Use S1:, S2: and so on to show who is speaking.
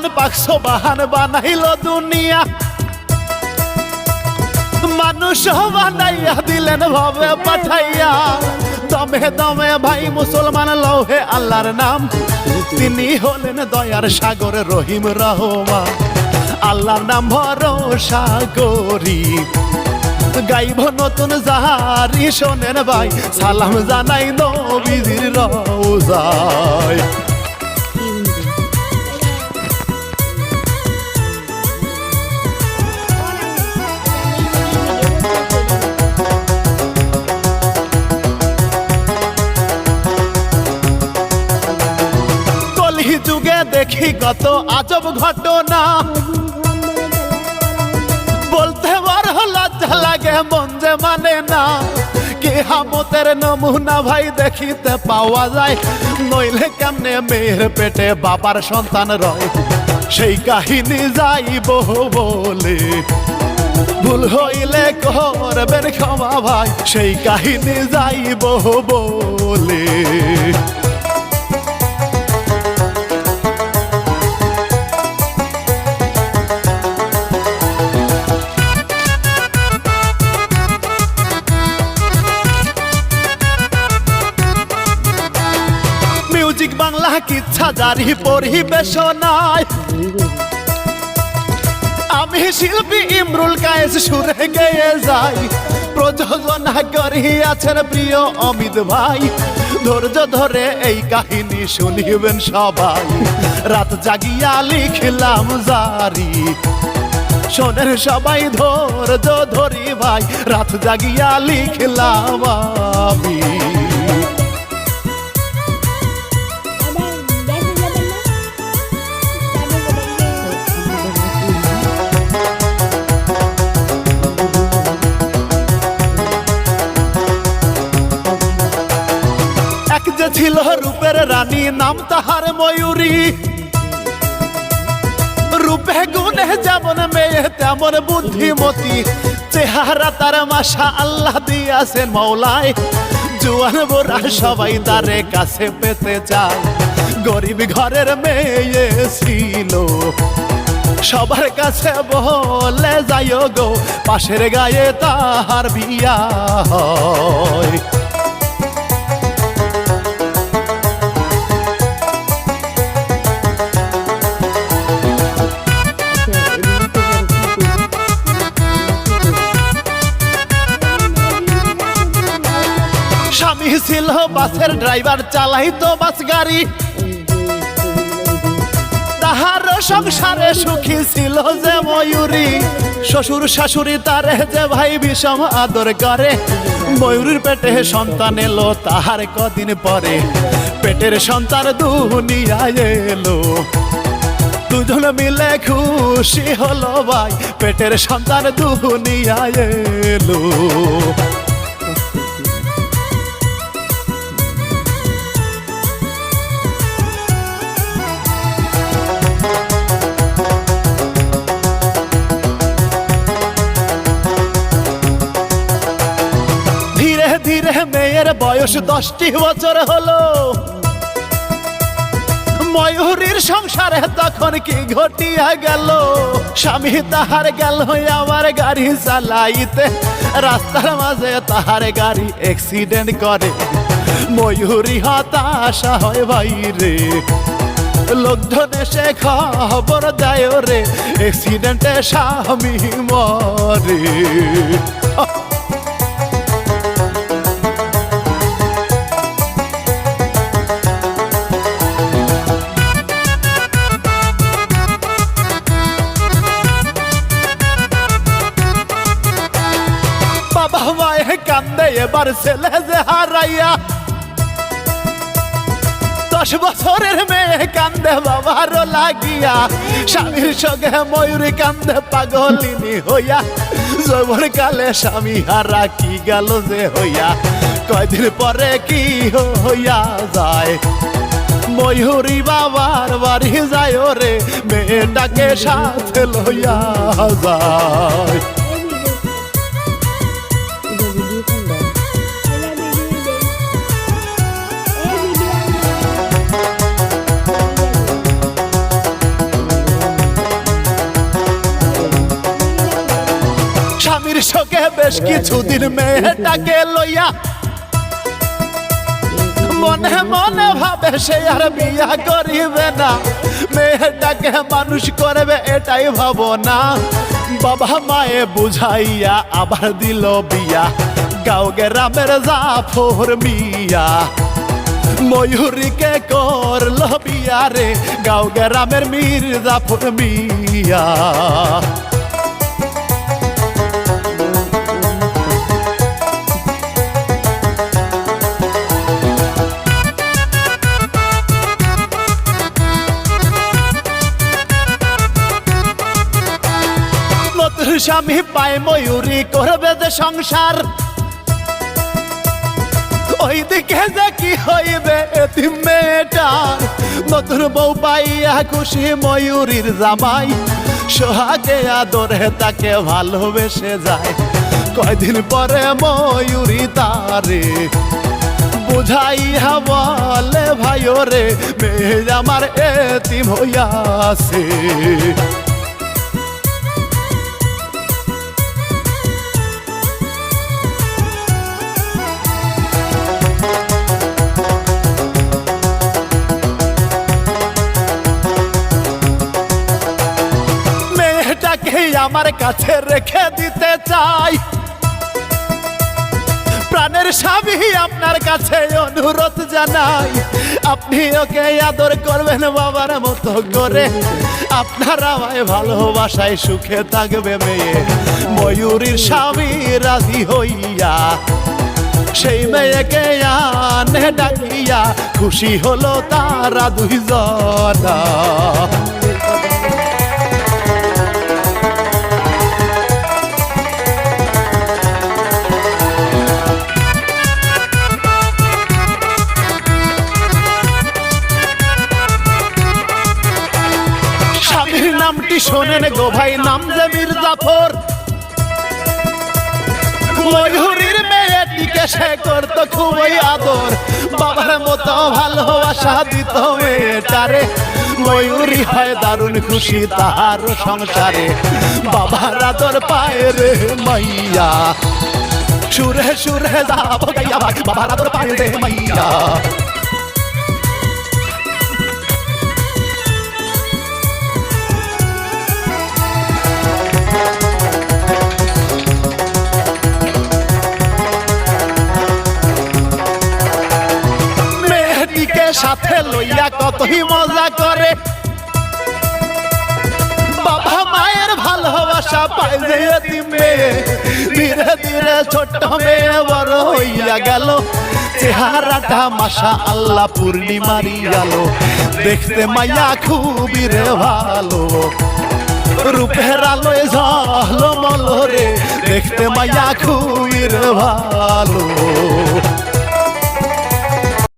S1: মহান পাকশ বাহান বানাইল দুনিয়া। মানুষ বানাইয়া দিলেন ভাবে পাঠাইয়া। দমে দমে ভাই মুসলমান লৌহে আল্লাহর নাম। তিনি হলেন দয়ার সাগর রহিম রহমান। আল্লাহর নাম ভরসা করি। গাইব নতুন জাহারি শোনেন ভাই। সালাম জানাই নবীজির রওজায়। কত আজব ঘটনা। বলতে বড় লজ্জা লাগে, মন যে মানে না। কে হামতের নমুনা ভাই দেখিতে পাওয়া যায়, নইলে কেমনে মেয়ের পেটে বাবার সন্তান রয়। সেই কাহিনী যাইব বলে। ভুল হইলে করবেন ক্ষমা ভাই, সেই কাহিনী যাইব বলে। কিচ্ছা জারি পরিবেশনায় আমি শিল্পী ইমরুল কায়েস সুরে গেয়ে যাই। প্রযোজনা করিয়াছেন প্রিয় অমিত ভাই। ধৈর্য ধরে এই কাহিনী শুনিবেন সবাই। রাত জাগিয়া লিখলাম জারি। শোনেন সবাই ধৈর্য ধরি ভাই, রাত জাগিয়া লিখলাম আমি। যে ছিল রূপের রানী, নাম তাহার ময়ূরী। রূপে গুণে যেমন মেয়ে, তেমন বুদ্ধিমতী। চেহারা তার মাসা আল্লাহ দিয়াছেন মৌলায়। জুয়ান বোরা সবাই তারে কাছে পেতে চায়। গরিব ঘরের মেয়ে ছিল। সবার কাছে বলে, যাইও গো, পাশের গায়ে তাহার বিয়া হয়। বাসের ড্রাইভার চালাইতো বাস গাড়ি। তাহার সংসারে সুখী ছিল যে ময়ূরী। শ্বশুর শাশুড়ি তারে যে ভাই বিষম আদর করে। ময়ূরীর পেটে সন্তান এলো তাহার কদিন পরে। পেটের সন্তান দুনিয়ায় এলো। দুজন মিলে খুশি হলো ভাই, পেটের সন্তান দুনিয়ায় এলো। মেয়ের বয়স দশটি বছর হলো। ময়ূরীর সংসারে তখন কি ঘটিয়া গেল? স্বামী তাহার গেল আমার গাড়ি চালাইতে। রাস্তার মাঝে তাহার গাড়ি অ্যাক্সিডেন্ট করে। ময়ূরী হতাশা হয় বাইরে। লোকজন এসে খবর দেয় রে অ্যাক্সিডেন্টে স্বামী মরে। বাবা মায়ে কান্দে এবার ছেলে যে হারাইয়া। দশ বছরের মেয়ে কান্দে বাবারও লাগিয়া। স্বামীর সঙ্গে ময়ূরী কান্দে পাগলিনী হইয়া। যৌবন কালে স্বামী হারা কি গেল যে হইয়া। কয়দিন পরে কি হইয়া যায়। ময়ূরী বাবার বাড়ি যায় রে, মেয়েটাকে সাথে লইয়া যায়। বেশ কিছুদিন মেয়েটাকে লইয়া মনে মনে ভাবে সে আর বিয়া করিবে না। মেয়েটাকে মানুষ করবে এটাই ভাবনা। বাবা মায়ে বুঝাইয়া আবার দিল বিয়া। গাও গ্রামের জাফর মিয়া। ময়ূরীকে করল বিয়া রে গাও গ্রামের মীর জাফর মিয়া। স্বামী পায় ময়ূরী, করবে যে সংসার। ওই দিকে যে কি হইবে এতিম মেয়েটার নতুন বউ পাইয়া খুশি ময়ূরীর জামাই। সোহাগে আদরে তাকে ভালোবেসে যায়। কয়দিন পরে ময়ূরী তারে বুঝাইয়া বলে ভাই রে, মেয়ে আমার এতিম হইয়াছে। মেয়েটাকে আমার কাছে রেখে দিতে চাই। প্রাণের স্বামী আপনার কাছে অনুরোধ জানাই। আপনি ওকে আদর করবেন বাবার মতো করে। আপনার আমায় ভালোবাসায় সুখে থাকবে মেয়ে। ময়ূরীর স্বামী রাজি হইয়া, সেই মেয়েকে আনে ডাকিয়া, খুশি হলো তারা দুইজনা। শোনেন গো ভাই, নাম যে মির্জাফর। ময়ূরীর মেয়েটিকে সে করত, খুবই আদর। বাবার মতো ভালোবাসা দিত মেয়েটারে। ময়ূরী হয় দারুণ খুশি তাহার সংসারে। বাবার আদর পায় রে মাইয়া। সুরে সুরে যাব গাইয়া বাবার আদর পায় রে মাইয়া। সাথে লইয়া কতই মজা করে। বাবা মায়ের ভালোবাসা পাই যে এতিম মেয়ে। ধীরে ধীরে ছোট্ট মেয়ে বড় হইয়া গেল। চেহারাটা মাসা আল্লাহ পূর্ণিমারি গেল দেখতে মাইয়া খুবই রে ভালো। রূপের আলোয় ঝলমল রে। দেখতে মাইয়া খুবই রে ভালো।